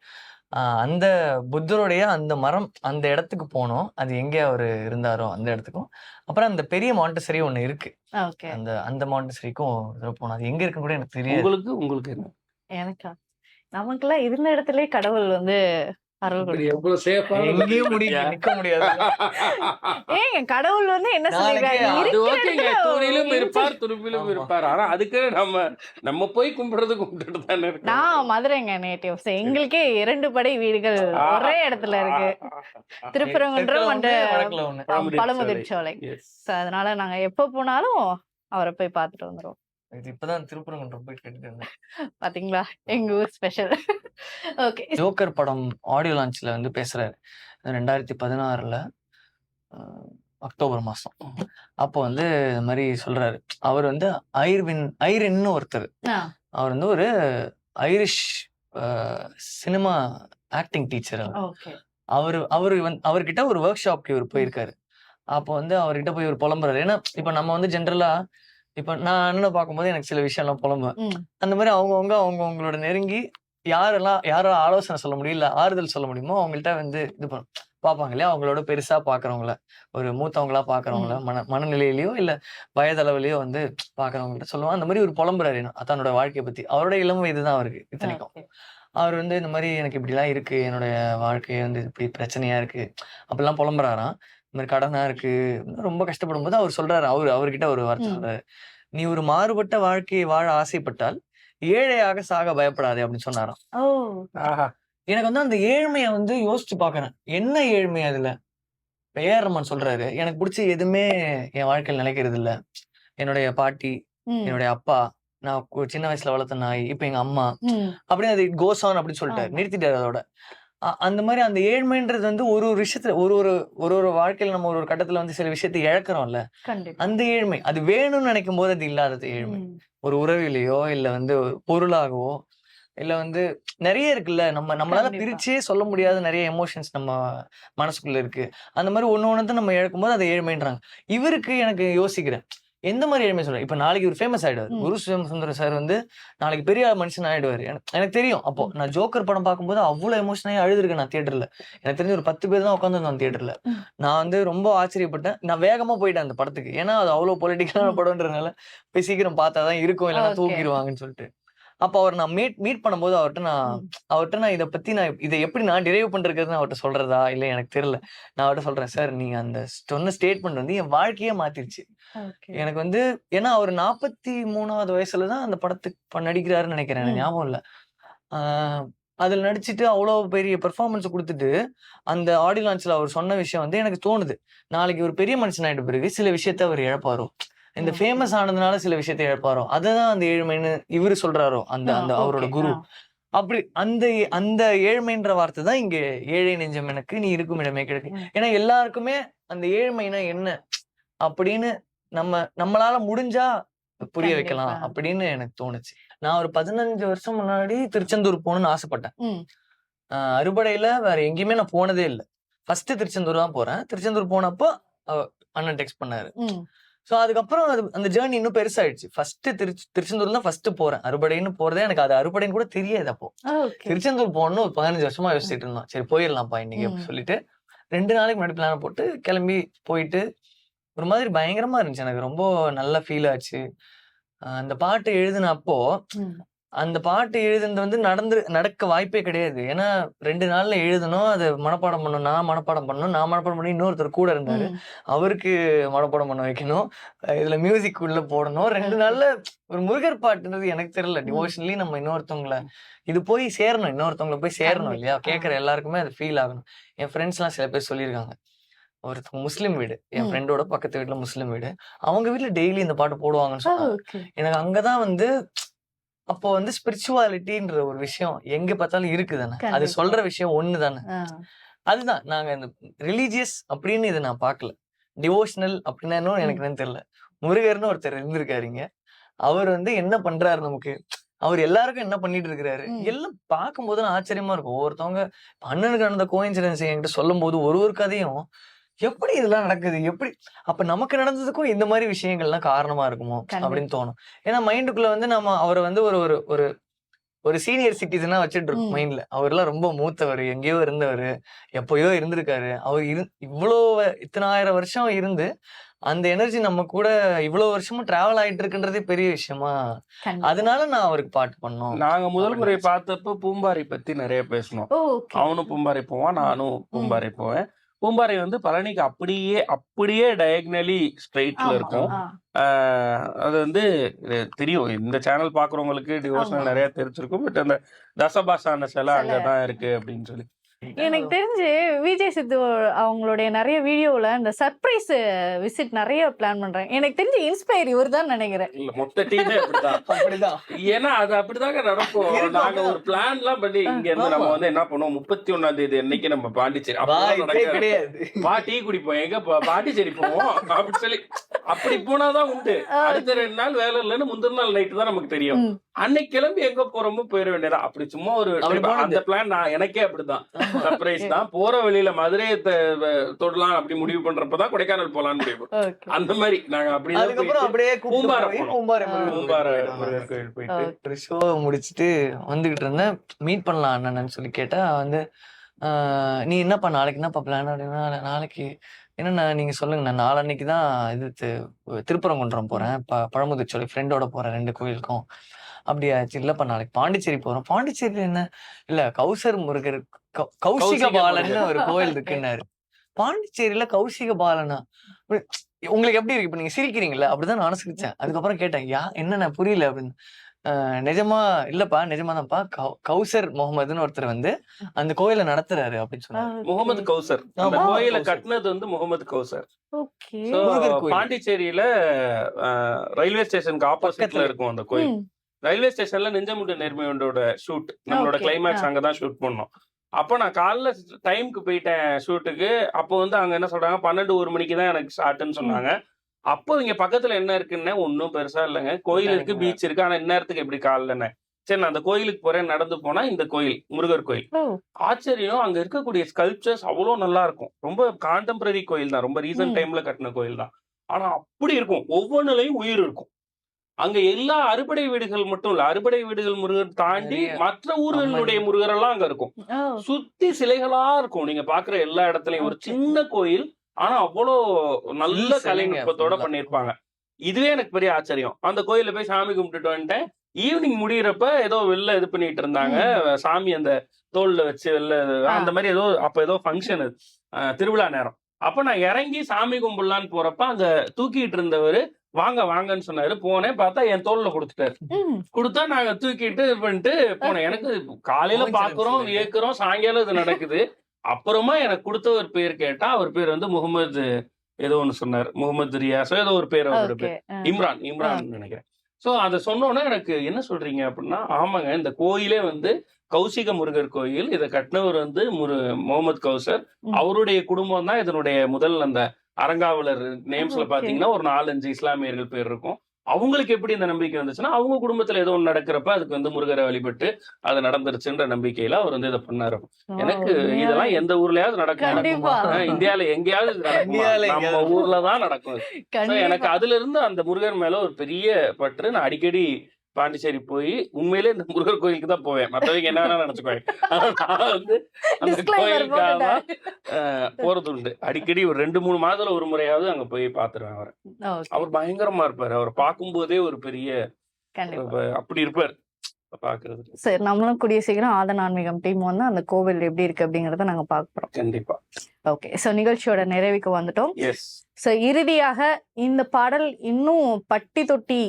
அந்த புத்தருடைய அந்த மரம் அந்த இடத்துக்கு போனோம். அது எங்கே அவர் இருந்தாரோ அந்த இடத்துக்கும். அப்புறம் அந்த பெரிய மாண்டசரி ஒண்ணு இருக்கு. ஓகே. அந்த அந்த மாண்டசரிக்கும் போனோம் அது எங்க இருக்குன்னு கூட எனக்கு தெரியாது. உங்களுக்கு உங்களுக்கு என்ன? எனக்கா? நமக்கெல்லாம் இருந்த இடத்துல கடவுள் வந்து அருள் இப்படி கொடுக்கும் எவ்வளவு சேஃபா எங்கேயும் முடிய நிக்க முடியாது ஏங்க கடவுள் வந்து என்ன துணிலும் இருப்பார் துருப்பிலும். இருப்பார் ஆனா அதுக்கு நம்ம நம்ம போய் கும்பிடுறது கும்பிட்டு தானே இருக்கோம். நான் மதுரைங்க நேட்டிவ் எங்களுக்கே இரண்டு படை வீடுகள் ஒரே இடத்துல இருக்கு. திருப்பரங்குன்றம் தெற்குல அந்த ஒண்ணு, வடக்குல ஒண்ணு. பழமுதிர் பழமுதிர் சோலை Yes. So, அதனால நாங்க எப்ப போனாலும் அவரை போய் பார்த்துட்டு வந்துருவோம் இது இப்பதான் திருப்பரங்குன்றம் போய் கேட்டுட்டு இருந்தேன் பாத்தீங்களா? எங்க ஊர் ஸ்பெஷல் ஓகே ஜோக்கர் படம் ஆடியோ லான்ச்ல வந்து பேசுறாரு. ரெண்டாயிரத்தி பதினாறுல அக்டோபர் மாசம். அப்போ வந்து இந்த மாதிரி சொல்றாரு. அவர் வந்து ஐர்வின் ஐரின்னு ஒருத்தர். அவர் வந்து ஒரு ஐரிஷ் சினிமா ஆக்டிங் டீச்சர் அவரு. அவரு வந்து அவர்கிட்ட ஒரு ஒர்க் ஷாப்க்கு இவர் போயிருக்காரு. அப்போ வந்து அவர்கிட்ட போய் ஒரு புலம்புறாரு. ஏன்னா இப்ப நம்ம வந்து ஜென்ரலா இப்ப நான் அண்ணனை பார்க்கும்போது எனக்கு சில விஷயம்லாம் புலம்புவேன். ம். அந்த மாதிரி அவங்கவுங்க அவங்கவுங்களோட நெருங்கி யாரெல்லாம் யாரெல்லாம் ஆலோசனை சொல்ல முடியும் இல்ல ஆறுதல் சொல்ல முடியுமோ அவங்கள்ட்ட வந்து இது பண்ண பார்ப்பாங்க இல்லையா? அவங்களோட பெருசா பாக்குறவங்கள ஒரு மூத்தவங்களா பாக்குறவங்கள மன மனநிலையிலயோ இல்ல வயதளவுலயோ வந்து பாக்குறவங்கள்ட்ட சொல்லுவாங்க. அந்த மாதிரி ஒரு புலம்புறாரு தன்னோட வாழ்க்கையை பத்தி. அவரோட இளம் வயதுதான் அவருக்கு இத்தனைக்கும். அவர் வந்து இந்த மாதிரி எனக்கு இப்படிலாம் இருக்கு என்னுடைய வாழ்க்கை வந்து இப்படி பிரச்சனையா இருக்கு அப்படிலாம் புலம்புறாராம். மாதிரி கடனா இருக்கு ரொம்ப கஷ்டப்படும் போது அவர் சொல்றாரு அவரு அவர்கிட்ட ஒரு வார்த்தை. சொல்றாரு நீ ஒரு மாறுபட்ட வாழ்க்கையை வாழ ஆசைப்பட்டால் ஏழையாக சாக பயப்படாதே அப்படின்னு சொன்னாராம் ஓ ஆஹா. எனக்கு வந்து அந்த ஏழ்மையை வந்து யோசிச்சு பாக்குறேன் என்ன ஏழ்மை அதுல ரஹ்மான் சொல்றாரு எனக்கு பிடிச்ச எதுவுமே என் வாழ்க்கையில் நிலைக்கிறது இல்ல என்னுடைய பாட்டி. என்னுடைய அப்பா நான் சின்ன வயசுல வளர்த்த நாய் இப்ப எங்க அம்மா. அப்படின்னு அது கோஸ் ஆன் அப்படின்னு சொல்லிட்டாரு ஆமா. நிறுத்திட்டாரு அதோட அந்த மாதிரி அந்த ஏழ்மைன்றது வந்து ஒரு ஒரு விஷயத்துல ஒரு ஒரு ஒரு ஒரு வாழ்க்கையில நம்ம ஒரு ஒரு கட்டத்துல வந்து சில விஷயத்தை இழக்கிறோம்ல. அந்த ஏழ்மை அது வேணும்னு நினைக்கும் போது அது இல்லாதது ஏழ்மை. ஒரு உறவிலையோ இல்ல வந்து பொருளாகவோ இல்ல வந்து நிறைய இருக்குல்ல நம்ம நம்மளால. பிரிச்சே சொல்ல முடியாத நிறைய எமோஷன்ஸ் நம்ம மனசுக்குள்ள இருக்கு. அந்த மாதிரி ஒண்ணு ஒண்ணு நம்ம இழக்கும் போது அதை ஏழ்மைன்றாங்க. இவருக்கு எனக்கு யோசிக்கிறேன். எந்த மாதிரி ஏழ்மை சொல்றேன்? இப்ப நாளைக்கு ஒரு ஃபேமஸ் ஆயிடுவார். குரு சுந்தர சார் வந்து நாளைக்கு பெரிய மனுஷன் ஆயிடுவாரு. எனக்கு தெரியும். அப்போ நான் ஜோக்கர் படம் பார்க்கும்போது அவ்வளவு எமோஷனாகி அழுதுருக்கேன் நான் தியேட்டர்ல எனக்கு தெரிஞ்சு ஒரு பத்து பேர் தான் உட்காந்துருந்தோம் தியேட்டர்ல. நான் வந்து ரொம்ப ஆச்சரியப்பட்டேன். நான் வேகமா போயிட்டேன் அந்த படத்துக்கு. ஏன்னா அது அவ்வளவு பொலிட்டிக்கலான. படம்ன்றதுனால போய் சீக்கிரம் பார்த்தாதான் இருக்கும். இல்லைன்னா. தூக்கிடுவாங்கன்னு சொல்லிட்டு. அப்ப அவர் நான் மீட் மீட் பண்ணும்போது அவர்கிட்ட நான். அவர்கிட்ட நான் இதை பத்தி நான் இதை எப்படி நான் டிரைவ் பண்றதுன்னு அவர்கிட்ட சொல்றதா? இல்ல எனக்கு தெரியல. நான் அவர்கிட்ட சொல்றேன் சார் நீங்க அந்த சொன்ன ஸ்டேட்மெண்ட் வந்து என் வாழ்க்கையே மாத்திருச்சு. எனக்கு வந்து ஏன்னா அவர் நாற்பத்தி மூணாவது வயசுல தான் அந்த படத்துக்கு நடிக்கிறாருன்னு நினைக்கிறேன் எனக்கு. ஞாபகம் இல்ல. அதுல நடிச்சிட்டு அவ்வளோ பெரிய பெர்ஃபார்மன்ஸ் கொடுத்துட்டு அந்த ஆடியோ லான்ச்ல அவர் சொன்ன விஷயம் வந்து எனக்கு தோணுது. நாளைக்கு ஒரு பெரிய மனுஷன் ஆயிட்ட பிறகு சில விஷயத்த அவர் இழப்பாரோ? இந்த. ஃபேமஸ் ஆனதுனால சில விஷயத்த இழப்பாரோ? அததான் அந்த ஏழ்மைன்னு இவரு சொல்றாரோ? அந்த அந்த அவரோட குரு. அப்படி அந்த அந்த ஏழ்மைன்ற வார்த்தை தான் இங்க ஏழை நெஞ்சம் எனக்கு நீ இருக்கும் இடமே கிடக்கு. ஏன்னா எல்லாருக்குமே அந்த ஏழ்மைனா என்ன? அப்படின்னு நம்ம நம்மளால முடிஞ்சா புரிய வைக்கலாம். அப்படின்னு எனக்கு தோணுச்சு. நான் ஒரு பதினஞ்சு வருஷம் முன்னாடி திருச்செந்தூர் போகணும்னு ஆசைப்பட்டேன். அறுபடையில வேற எங்கேயுமே நான் போனதே இல்லை. ஃபர்ஸ்ட் திருச்செந்தூர் தான் போறேன். திருச்செந்தூர் போனப்போ அண்ணன் டெக்ஸ்ட் பண்ணாரு. ஸோ அதுக்கப்புறம் அது அந்த ஜேர்னி இன்னும் பெருசாயிடுச்சு. ஃபர்ஸ்ட் திருச்சி திருச்செந்தூர் தான் ஃபர்ஸ்ட் போறேன். அறுபடைன்னு போறதே எனக்கு அது அறுபடைன்னு கூட தெரியாது அப்போ. திருச்செந்தூர் போகணும்னு ஒரு பதினஞ்சு வருஷமா யோசிச்சுட்டு இருந்தோம். சரி போயிடலாம்ப்பா இன்னைக்கு. சொல்லிட்டு ரெண்டு நாளைக்கு முன்னாடி பிளான் போட்டு கிளம்பி போயிட்டு ஒரு மாதிரி பயங்கரமா இருந்துச்சு. எனக்கு ரொம்ப நல்ல ஃபீல் ஆச்சு. அந்த பாட்டு எழுதின அப்போ. அந்த பாட்டு எழுதுனது வந்து நடந்து நடக்க வாய்ப்பே கிடையாது. ஏன்னா ரெண்டு நாள்ல எழுதணும் அதை மனப்பாடம் பண்ணணும் நான் மனப்பாடம் பண்ணணும் நான் மனப்பாடம் பண்ணி இன்னொருத்தர் கூட இருந்தாரு. அவருக்கு மனப்பாடம் பண்ண வைக்கணும். இதுல மியூசிக் உள்ள போடணும். ரெண்டு நாள்ல ஒரு முருகர் பாட்டுன்றது எனக்கு தெரியல. டிவோஷனலி நம்ம இன்னொருத்தவங்கள இது போய் சேரணும். இன்னொருத்தவங்கள போய் சேரணும் இல்லையா. கேட்கற எல்லாருக்குமே அது ஃபீல் ஆகணும். என் ஃப்ரெண்ட்ஸ் எல்லாம் சில பேர் சொல்லியிருக்காங்க. ஒருத்தவங்க முஸ்லீம் வீடு. என். ஃப்ரெண்டோட பக்கத்து வீட்டுல முஸ்லீம் வீடு. அவங்க வீட்ல டெய்லி இந்த பாட்டு போடுவாங்கன்னு சொன்னாங்க. எனக்கு அங்கதான் வந்து அப்போ வந்து ஸ்பிரிச்சுவாலிட்டின்ற ஒரு விஷயம் எங்க பார்த்தாலும் இருக்குதானே? அது. சொல்ற விஷயம் ஒண்ணு தானே. அதுதான். நாங்க இந்த ரிலீஜியஸ் அப்படின்னு இதை நான் பார்க்கல. டிவோஷனல் அப்படின்னா என்னன்னு எனக்கு என்னன்னு தெரியல. முருகர்னு ஒருத்தர் இருந்திருக்காருங்க. அவர் வந்து என்ன பண்றாரு நமக்கு? அவர் எல்லாருக்கும் என்ன பண்ணிட்டு இருக்கிறாரு. எல்லாம் பார்க்கும்போது நான் ஆச்சரியமா இருக்கும். ஒவ்வொருத்தவங்க அண்ணனுக்கு நடந்த கோயின்சிடன்ஸ் என்கிட்ட சொல்லும் போது ஒரு ஒரு கதையும் எப்படி இதெல்லாம் நடக்குது? எப்படி? அப்ப நமக்கு நடந்ததுக்கும் இந்த மாதிரி விஷயங்கள்லாம் காரணமா இருக்குமோ. அப்படின்னு தோணும். ஏன்னா மைண்டுக்குள்ள வந்து நம்ம அவரை வந்து ஒரு ஒரு ஒரு ஒரு சீனியர் சிட்டிசனா வச்சுட்டு இருக்கோம். மைண்ட்ல. அவர்லாம் ரொம்ப மூத்தவர் எங்கேயோ இருந்தவர் எப்பயோ இருந்திருக்காரு. அவர் இரு இவ்வளோ வ- இத்தனை ஆயிரம் வருஷம் இருந்து அந்த எனர்ஜி நம்ம கூட இவ்வளவு வருஷமும் டிராவல் ஆயிட்டு இருக்குன்றதே பெரிய விஷயமா. அதனால நான் அவருக்கு பாட்டு பண்ணோம் நாங்க முதல் முறை பார்த்தப்ப பூம்பாரி பத்தி நிறைய பேசணும். அவனும் பூம்பாறை போவான் நானும் பூம்பாறை போவேன். பூம்பாறை வந்து பழனிக்கு அப்படியே அப்படியே டயக்னலி ஸ்ட்ரெயிட்ல. இருக்கும் அது வந்து தெரியும் இந்த சேனல் பாக்குறவங்களுக்கு டிவோஷனல். நிறைய தெரிஞ்சிருக்கும் பட் அந்த தசபாசான சிலை. அங்கதான் இருக்கு அப்படின்னு சொல்லி எனக்கு தெரிஞ்சு விஜய் சித்து அவங்களுடைய நிறைய வீடியோல இந்த சர்ப்ரைஸ் விசிட் நிறைய பிளான் பண்றாங்க. எனக்கு தெரிஞ்சு இன்ஸ்பயர் இவர் தான் நினைக்கிறேன். இல்ல மொத்த டீமே அப்படிதான். அப்படிதான். ஏன்னா அது அப்படிதாங்க நடக்கும். நாங்க. ஒரு பிளான் எல்லாம் பண்ணி இங்க இருந்து நம்ம. வந்து என்ன பண்ணுவோம்? முப்பத்தி ஒண்ணாம் தேதி அன்னைக்கு நம்ம பாண்டிச்சேரி. வா டீ குடிப்போம். எங்க பா- பாண்டிச்சேரி போவோம். அப்படி சொல்லி அப்படி போனாதான் உண்டு. அடுத்த ரெண்டு நாள் வேலை இல்லைன்னு முந்தின நாள் நைட்டு தான் நமக்கு தெரியும். அன்னைக்கு கிளம்பி எங்க போறோமோ போயிட வேண்டியதா. அப்படி சும்மா ஒரு. அந்த பிளான் நான் எனக்கே அப்படிதான். சர்ப்ரைஸ் தான். போற வழியில மதுரையை தொடலாம் அப்படி முடிவு பண்றப்பதான் கொடைக்கானல் போலான்னு முடிவு அந்த மாதிரி. நாங்க அப்படியே போயிட்டு ஷோ முடிச்சுட்டு வந்துகிட்டு இருந்தேன். மீட் பண்ணலாம் அண்ணன்னு சொல்லி கேட்டா வந்து ஆஹ் நீ என்னப்பா நாளைக்கு என்னப்பா பிளான் அப்படின்னா நாளைக்கு என்னண்ணா நீங்க சொல்லுங்க நான் நாளன்னைக்கு தான் இது திருப்பரங்குன்றம் போறேன். ப பழமுதிர்ச்சோலை ஃப்ரெண்டோட போறேன் ரெண்டு கோயிலுக்கும். அப்படியா இல்லப்பா நாளைக்கு பாண்டிச்சேரி போறோம். பாண்டிச்சேரியில என்ன? இல்ல கௌசர் முருகர் கௌசிக பாலன்னு முருகர். ஒரு கோயில் இருக்குன்னாரு. பாண்டிச்சேரியில கௌசிக பாலனா? உங்களுக்கு எப்படி இருக்கு? இப்ப நீங்க சிரிக்கிறீங்களா அப்படிதான் நானும் சிரிச்சேன். அதுக்கப்புறம் கேட்டேன் யா என்னண்ணா புரியல அப்படின்னு. நிஜமா இல்லப்பா நிஜமாதான்ப்பா. கௌ- கௌசர் முகமதுன்னு ஒருத்தர் வந்து அந்த கோயிலை நடத்துறாரு அப்படின்னு சொன்னாரு. முகமது கௌசர். அந்த. கோயிலை. கட்டினது வந்து முகமது கௌசர். பாண்டிச்சேரியில ரயில்வே ஸ்டேஷனுக்கு ஆப்போசிட்ல. இருக்கும் அந்த கோயில். ரயில்வே ஸ்டேஷன்ல நெஞ்சமுட்டு நேர்மையோட ஷூட் நம்மளோட கிளைமேக்ஸ். அங்கதான் ஷூட் பண்ணோம். அப்போ நான் காலைல டைம்க்கு போயிட்டேன் ஷூட்டுக்கு அப்போ வந்து அங்க என்ன சொல்றாங்க? பன்னெண்டு ஒரு மணிக்கு தான் எனக்கு ஸ்டார்ட்னு சொன்னாங்க. அப்போ இங்க பக்கத்துல என்ன இருக்குன்னு ஒன்றும் பெருசா இல்லைங்க. கோயில் இருக்கு. பீச் இருக்கு. ஆனா இந்நேரத்துக்கு எப்படி காலைலன்னு? சரி நான் அந்த கோயிலுக்கு போறேன். நடந்து போனா இந்த கோயில் முருகர் கோயில். ஆச்சரியம். அங்க இருக்கக்கூடிய ஸ்கல்ப்சர்ஸ் அவ்வளோ நல்லா இருக்கும். ரொம்ப கான்டெம்பரரி கோயில் தான். ரொம்ப ரீசன்ட். டைம்ல கட்டின கோயில் தான். ஆனா அப்படி இருக்கும். ஒவ்வொன்றுலையும் உயிர் இருக்கும். அங்க எல்லா அறுபடை வீடுகள் மட்டும் இல்ல அறுபடை வீடுகள் முருகர் தாண்டி. மற்ற ஊர்களுடைய. முருகர் எல்லாம் அங்க இருக்கும். சுத்தி சிலைகளா இருக்கும். நீங்க பாக்குற எல்லா இடத்துலயும் ஒரு. சின்ன கோயில் ஆனா அவ்வளோ நல்ல கலைநுட்பத்தோட. பண்ணிருப்பாங்க இதுவே எனக்கு பெரிய ஆச்சரியம். அந்த கோயில்ல போய் சாமி கும்பிட்டுட்டு வந்துட்டேன். ஈவினிங் முடியிறப்ப ஏதோ வெளில இது பண்ணிட்டு இருந்தாங்க. சாமி அந்த தோல்ல வச்சு வெளில அந்த மாதிரி ஏதோ அப்ப ஏதோ ஃபங்க்ஷன் திருவிழா நேரம். அப்ப நான் இறங்கி சாமி கும்பிடலான்னு போறப்ப அங்க தூக்கிட்டு இருந்தவர் வாங்க வாங்கன்னு சொன்னாரு. போனேன் பார்த்தா என் தோல்ல கொடுத்துட்டாரு. கொடுத்தா நாங்க தூக்கிட்டு இது பண்ணிட்டு போனோம் எனக்கு காலையில பாக்குறோம் இல்லையா? ஏக்குறோம் சாயங்காலம் இது நடக்குது. அப்புறமா எனக்கு கொடுத்த ஒரு பேர் கேட்டா அவர் பேர் வந்து முகமது ஏதோ ஒண்ணு சொன்னார். முகமது ரியாஸோ ஏதோ ஒரு பேர் அவரோட பேர். இம்ரான் இம்ரான் நினைக்கிறேன். சோ அதை சொன்னோன்னே எனக்கு என்ன சொல்றீங்க அப்படின்னா ஆமாங்க இந்த கோயிலே வந்து கௌசிக முருகர் கோயில். இதை கட்டினவர் வந்து முரு முகமது கௌசர். அவருடைய குடும்பம் தான் இதனுடைய முதல் அந்த அரங்காவலர் நேம்ஸ்ல. பாத்தீங்கன்னா ஒரு நாலஞ்சு இஸ்லாமியர்கள் பேர் இருக்கும். அவங்களுக்கு எப்படி இந்த நம்பிக்கை வந்துச்சுன்னா அவங்க குடும்பத்துல ஏதோ ஒண்ணு நடக்கிறப்ப அதுக்கு வந்து முருகரை வழிபட்டு அது நடந்துருச்சுன்ற நம்பிக்கையில அவர் வந்து இதை பண்ணாரு. எனக்கு இதெல்லாம் எந்த ஊர்லயாவது நடக்கும். இந்தியால எங்கேயாவது நம்ம. ஊர்ல தான் நடக்கும். எனக்கு. அதுல இருந்து அந்த முருகர் மேல ஒரு பெரிய பற்று. நான் அடிக்கடி பாண்டிச்சேரி போய் உண்மையிலே இந்த முருகர் கோயிலுக்கு தான் போவேன். மத்தவங்க என்ன வேணா நினைச்சுக்குவாங்க ஆனா நான் வந்து அந்த கோயிலுக்காக போறது உண்டு. அடிக்கடி ஒரு ரெண்டு மூணு மாதத்துல ஒரு முறையாவது அங்க போய் பாத்துருவேன் அவரை. அவர் பயங்கரமா இருப்பாரு. அவரை பார்க்கும்போதே ஒரு பெரிய அப்படி இருப்பார். பாக்குறதுக்கு. சரி நம்மளும் கூடிய சீக்கிரம் ஆதன் ஆன்மீகம் டீம் வந்து அந்த கோவில் எப்படி இருக்கு அப்படிங்கறத நாங்க பாக்குறோம் கண்டிப்பா. ஓகே சோ நிகழ்ச்சியோட நிறைவுக்கு வந்துட்டோம். சோ இறுதியாக இந்த பாடல் இன்னும் பட்டி தொட்டி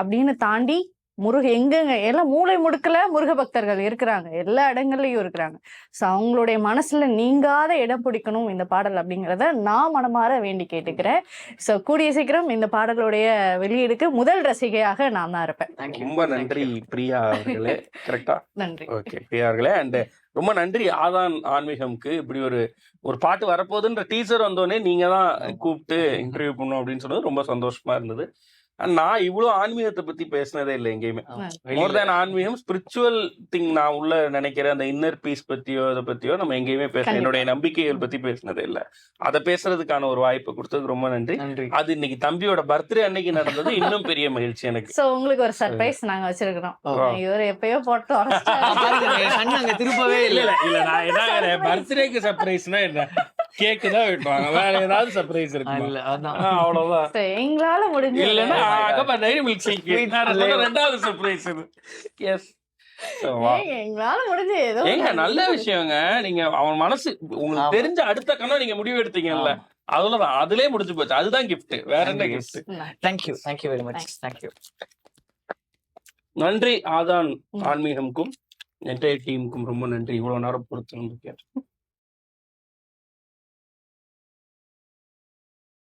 அப்படின்னு தாண்டி முருக எங்கெங்க? எல்லாம் மூளை முடுக்கல முருக பக்தர்கள் இருக்கிறாங்க. எல்லா இடங்கள்லயும் இருக்கிறாங்க. சோ அவங்களுடைய மனசுல நீங்காத இடம் பிடிக்கணும் இந்த பாடல் அப்படிங்கறத நான் மனமாற வேண்டி கேட்டுக்கிறேன். சோ கூடிய சீக்கிரம் இந்த பாடலுடைய வெளியீடுக்கு முதல் ரசிகையாக நான் தான் இருப்பேன். ரொம்ப நன்றி. பிரியா அவர்களே. கரெக்டா நன்றி. ஓகே பிரியார்களே அண்ட் ரொம்ப நன்றி ஆதான் ஆன்மீகம்க்கு. இப்படி ஒரு ஒரு பாட்டு வரப்போகுதுன்ற டீசர் வந்தோடனே நீங்க தான் கூப்பிட்டு இன்டர்வியூ பண்ணோம் அப்படின்னு சொன்னது ரொம்ப சந்தோஷமா இருந்தது. நான் இவ்வளவு ஆன்மீகத்தை பத்தி பேசினதே இல்லை எங்கேயுமே. மோர் தேன் ஆன்மீகம் ஸ்பிரிச்சுவல் திங் நான் உள்ள நினைக்கிற அந்த இன்னர் பீஸ் பத்தியோ அதை பத்தியோ நம்ம எங்கேயுமே பேச. என்னுடைய நம்பிக்கைகள் பத்தி பேசினதே இல்லை. அதை பேசுறதுக்கான ஒரு வாய்ப்பு கொடுத்ததுக்கு ரொம்ப நன்றி. நன்றி. அது இன்னைக்கு தம்பியோட பர்த்டே அன்னைக்கு நடந்தது. இன்னும் பெரிய மகிழ்ச்சி எனக்கு. சோ உங்களுக்கு ஒரு சர்ப்ரைஸ் நாங்க வச்சிருக்கிறோம். இவர் எப்பயோ போட்டு ஆ, உடைச்சிட்டாரு. பாருங்க, என் கண்ணு அங்க திருப்பவே இல்ல. இல்ல இல்ல இல்ல நான் என்ன பர்த்டேக்கு சர்ப்ரைஸ்னா என்ன? கேக்கு தான் வெட்டுவாங்க வேற ஏதாவது சர்ப்ரைஸ் இருக்குமா? இல்ல அதான். ஆ, அவ்வளவுதான். எங்களால முடிஞ்ச இல்லன்னா. அகப்பா டைரி மில்க் ஷேக். ரெண்டாவது சர்ப்ரைஸ் இது. எஸ் நல்ல விஷயங்க. நீங்க அவன் மனசு உங்களுக்கு. தெரிஞ்ச அடுத்த கண்ணா நீங்க முடிவு எடுத்தீங்கல்ல. அவ்வளவுதான் அதுலயே முடிஞ்சு போச்சு. அதுதான் gift. வேற என்ன Thank you. gift thank you thank you very much thank you நன்றி ஆதான். ஆன்மீகம்க்கும் என்டையர் டீமுக்கும் ரொம்ப நன்றி. இவ்வளவு நேரம் பொறுத்து கேட்டேன்